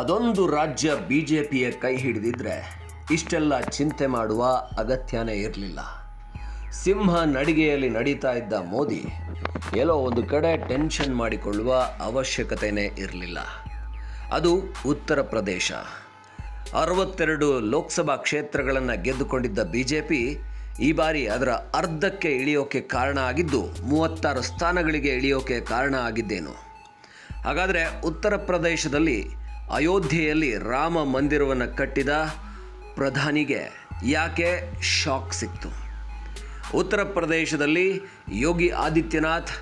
ಅದೊಂದು ರಾಜ್ಯ B J ಪಿಯ ಕೈ ಹಿಡಿದಿದ್ರೆ ಇಷ್ಟೆಲ್ಲ ಚಿಂತೆ ಮಾಡುವ ಅಗತ್ಯನೇ ಇರಲಿಲ್ಲ. ಸಿಂಹ ನಡಿಗೆಯಲ್ಲಿ ನಡೀತಾ ಇದ್ದ ಮೋದಿ ಎಲ್ಲೋ ಒಂದು ಕಡೆ ಟೆನ್ಷನ್ ಮಾಡಿಕೊಳ್ಳುವ ಅವಶ್ಯಕತೆಯೇ ಇರಲಿಲ್ಲ. ಅದು ಉತ್ತರ ಪ್ರದೇಶ. ಅರವತ್ತೆರಡು ಲೋಕಸಭಾ ಕ್ಷೇತ್ರಗಳನ್ನು ಗೆದ್ದುಕೊಂಡಿದ್ದ ಬಿ ಜೆ ಪಿ ಈ ಬಾರಿ ಅದರ ಅರ್ಧಕ್ಕೆ ಇಳಿಯೋಕೆ ಕಾರಣ ಆಗಿದ್ದು, ಮೂವತ್ತಾರು ಸ್ಥಾನಗಳಿಗೆ ಇಳಿಯೋಕೆ ಕಾರಣ ಆಗಿದ್ದೇನು. ಹಾಗಾದರೆ ಉತ್ತರ ಪ್ರದೇಶದಲ್ಲಿ ಅಯೋಧ್ಯೆಯಲ್ಲಿ ರಾಮ ಮಂದಿರವನ್ನು ಕಟ್ಟಿದ ಪ್ರಧಾನಿಗೆ ಯಾಕೆ ಶಾಕ್ ಸಿಕ್ತು? ಉತ್ತರ ಪ್ರದೇಶದಲ್ಲಿ ಯೋಗಿ ಆದಿತ್ಯನಾಥ್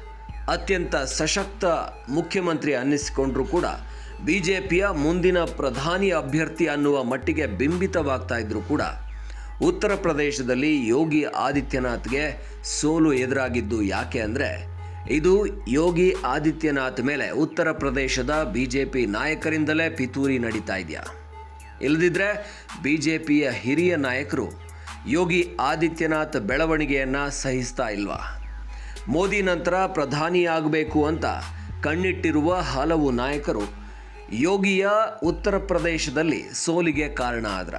ಅತ್ಯಂತ ಸಶಕ್ತ ಮುಖ್ಯಮಂತ್ರಿ ಅನ್ನಿಸಿಕೊಂಡರೂ ಕೂಡ ಬಿ ಜೆ ಪಿಯ ಮುಂದಿನ ಪ್ರಧಾನಿ ಅಭ್ಯರ್ಥಿ ಅನ್ನುವ ಮಟ್ಟಿಗೆ ಬಿಂಬಿತವಾಗ್ತಾ ಇದ್ದರೂ ಕೂಡ ಉತ್ತರ ಪ್ರದೇಶದಲ್ಲಿ ಯೋಗಿ ಆದಿತ್ಯನಾಥ್ಗೆ ಸೋಲು ಎದುರಾಗಿದ್ದು ಯಾಕೆ ಅಂದರೆ ಇದು ಯೋಗಿ ಆದಿತ್ಯನಾಥ್ ಮೇಲೆ ಉತ್ತರ ಪ್ರದೇಶದ ಬಿ ಜೆ ಪಿ ನಾಯಕರಿಂದಲೇ ಪಿತೂರಿ ನಡೀತಾ ಇದೆಯಾ? ಇಲ್ಲದಿದ್ದರೆ ಬಿ ಜೆ ಪಿಯ ಹಿರಿಯ ನಾಯಕರು ಯೋಗಿ ಆದಿತ್ಯನಾಥ್ ಬೆಳವಣಿಗೆಯನ್ನು ಸಹಿಸ್ತಾ ಇಲ್ವಾ? ಮೋದಿ ನಂತರ ಪ್ರಧಾನಿಯಾಗಬೇಕು ಅಂತ ಕಣ್ಣಿಟ್ಟಿರುವ ಹಲವು ನಾಯಕರು ಯೋಗಿಯ ಉತ್ತರ ಪ್ರದೇಶದಲ್ಲಿ ಸೋಲಿಗೆ ಕಾರಣ ಆದ್ರ.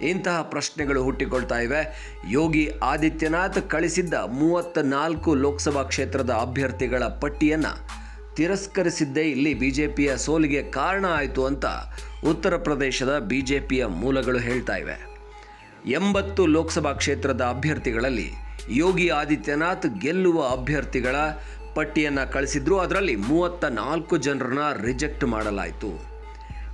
ಇಂತಹ ಪ್ರಶ್ನೆಗಳು ಹುಟ್ಟಿಕೊಳ್ತಾ ಇವೆ. ಯೋಗಿ ಆದಿತ್ಯನಾಥ್ ಕಳಿಸಿದ್ದ ಮೂವತ್ತ ನಾಲ್ಕು ಲೋಕಸಭಾ ಕ್ಷೇತ್ರದ ಅಭ್ಯರ್ಥಿಗಳ ಪಟ್ಟಿಯನ್ನು ತಿರಸ್ಕರಿಸಿದ್ದೇ ಇಲ್ಲಿ ಬಿಜೆಪಿಯ ಸೋಲಿಗೆ ಕಾರಣ ಆಯಿತು ಅಂತ ಉತ್ತರ ಪ್ರದೇಶದ ಬಿಜೆಪಿಯ ಮೂಲಗಳು ಹೇಳ್ತಾ ಇವೆ. ಎಂಬತ್ತು ಲೋಕಸಭಾ ಕ್ಷೇತ್ರದ ಅಭ್ಯರ್ಥಿಗಳಲ್ಲಿ ಯೋಗಿ ಆದಿತ್ಯನಾಥ್ ಗೆಲ್ಲುವ ಅಭ್ಯರ್ಥಿಗಳ ಪಟ್ಟಿಯನ್ನು ಕಳಿಸಿದ್ರು. ಅದರಲ್ಲಿ ಮೂವತ್ತ ನಾಲ್ಕು ಜನರನ್ನ ರಿಜೆಕ್ಟ್ ಮಾಡಲಾಯಿತು.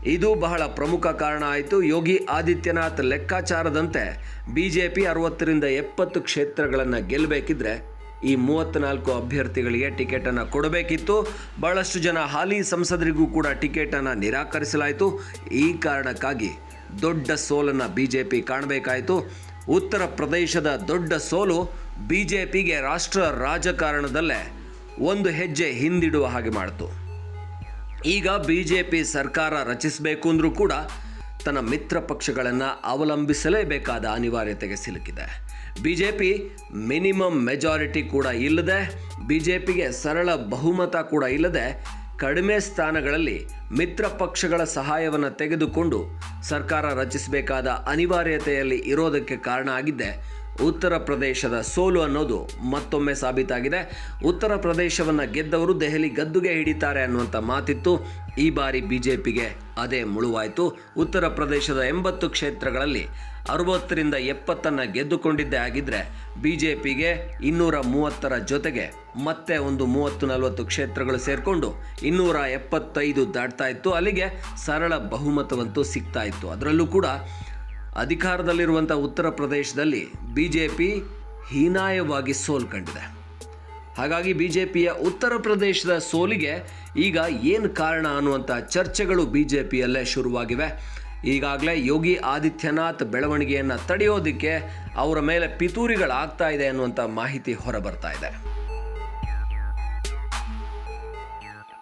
ಇದು ಬಹಳ ಪ್ರಮುಖ ಕಾರಣ ಆಯಿತು. ಯೋಗಿ ಆದಿತ್ಯನಾಥ್ ಲೆಕ್ಕಾಚಾರದಂತೆ ಬಿ ಜೆ ಪಿ ಅರವತ್ತರಿಂದ ಎಪ್ಪತ್ತು ಕ್ಷೇತ್ರಗಳನ್ನು ಗೆಲ್ಲಬೇಕಿದ್ರೆ ಈ ಮೂವತ್ತ್ನಾಲ್ಕು ಅಭ್ಯರ್ಥಿಗಳಿಗೆ ಟಿಕೆಟನ್ನು ಕೊಡಬೇಕಿತ್ತು. ಬಹಳಷ್ಟು ಜನ ಹಾಲಿ ಸಂಸದರಿಗೂ ಕೂಡ ಟಿಕೆಟನ್ನು ನಿರಾಕರಿಸಲಾಯಿತು. ಈ ಕಾರಣಕ್ಕಾಗಿ ದೊಡ್ಡ ಸೋಲನ್ನು ಬಿ ಜೆ ಪಿ ಕಾಣಬೇಕಾಯಿತು. ಉತ್ತರ ಪ್ರದೇಶದ ದೊಡ್ಡ ಸೋಲು ಬಿ ಜೆ ಪಿಗೆ ರಾಷ್ಟ್ರ ರಾಜಕಾರಣದಲ್ಲೇ ಒಂದು ಹೆಜ್ಜೆ ಹಿಂದಿಡುವ ಹಾಗೆ ಮಾಡಿತು. ಈಗ ಬಿ ಜೆ ಪಿ ಸರ್ಕಾರ ರಚಿಸಬೇಕು ಅಂದರೂ ಕೂಡ ತನ್ನ ಮಿತ್ರ ಪಕ್ಷಗಳನ್ನು ಅವಲಂಬಿಸಲೇಬೇಕಾದ ಅನಿವಾರ್ಯತೆಗೆ ಸಿಲುಕಿದೆ. B J P minimum majority ಕೂಡ ಇಲ್ಲದೆ ಬಿ ಜೆ ಪಿಗೆ ಸರಳ ಬಹುಮತ ಕೂಡ ಇಲ್ಲದೆ ಕಡಿಮೆ ಸ್ಥಾನಗಳಲ್ಲಿ ಮಿತ್ರ ಪಕ್ಷಗಳ ಸಹಾಯವನ್ನು ತೆಗೆದುಕೊಂಡು ಸರ್ಕಾರ ರಚಿಸಬೇಕಾದ ಅನಿವಾರ್ಯತೆಯಲ್ಲಿ ಇರೋದಕ್ಕೆ ಕಾರಣ ಆಗಿದ್ದೆ ಉತ್ತರ ಪ್ರದೇಶದ ಸೋಲು ಅನ್ನೋದು ಮತ್ತೊಮ್ಮೆ ಸಾಬೀತಾಗಿದೆ. ಉತ್ತರ ಪ್ರದೇಶವನ್ನು ಗೆದ್ದವರು ದೆಹಲಿ ಗದ್ದುಗೆ ಹಿಡಿತಾರೆ ಅನ್ನುವಂಥ ಮಾತಿತ್ತು. ಈ ಬಾರಿ ಬಿ ಜೆ ಪಿಗೆ ಅದೇ ಮುಳುವಾಯಿತು. ಉತ್ತರ ಪ್ರದೇಶದ ಎಂಬತ್ತು ಕ್ಷೇತ್ರಗಳಲ್ಲಿ ಅರವತ್ತರಿಂದ ಎಪ್ಪತ್ತನ್ನು ಗೆದ್ದುಕೊಂಡಿದ್ದೇ ಆಗಿದ್ದರೆ ಬಿ ಜೆ ಪಿಗೆ ಇನ್ನೂರ ಮೂವತ್ತರ ಜೊತೆಗೆ ಮತ್ತೆ ಒಂದು ಮೂವತ್ತು ನಲವತ್ತು ಕ್ಷೇತ್ರಗಳು ಸೇರಿಕೊಂಡು ಇನ್ನೂರ ಎಪ್ಪತ್ತೈದು ದಾಟ್ತಾ ಇತ್ತು. ಅಲ್ಲಿಗೆ ಸರಳ ಬಹುಮತವಂತೂ ಸಿಗ್ತಾ ಇತ್ತು. ಅದರಲ್ಲೂ ಕೂಡ ಅಧಿಕಾರದಲ್ಲಿರುವಂಥ ಉತ್ತರ ಪ್ರದೇಶದಲ್ಲಿ ಬಿ ಜೆ ಪಿ ಹೀನಾಯವಾಗಿ ಸೋಲು ಕಂಡಿದೆ. ಹಾಗಾಗಿ ಬಿ ಜೆ ಪಿಯ ಉತ್ತರ ಪ್ರದೇಶದ ಸೋಲಿಗೆ ಈಗ ಏನು ಕಾರಣ ಅನ್ನುವಂಥ ಚರ್ಚೆಗಳು ಬಿ ಜೆ ಪಿಯಲ್ಲೇ ಶುರುವಾಗಿವೆ. ಈಗಾಗಲೇ ಯೋಗಿ ಆದಿತ್ಯನಾಥ್ ಬೆಳವಣಿಗೆಯನ್ನು ತಡೆಯೋದಕ್ಕೆ ಅವರ ಮೇಲೆ ಪಿತೂರಿಗಳಾಗ್ತಾ ಇದೆ ಅನ್ನುವಂಥ ಮಾಹಿತಿ ಹೊರಬರ್ತಾ ಇದೆ.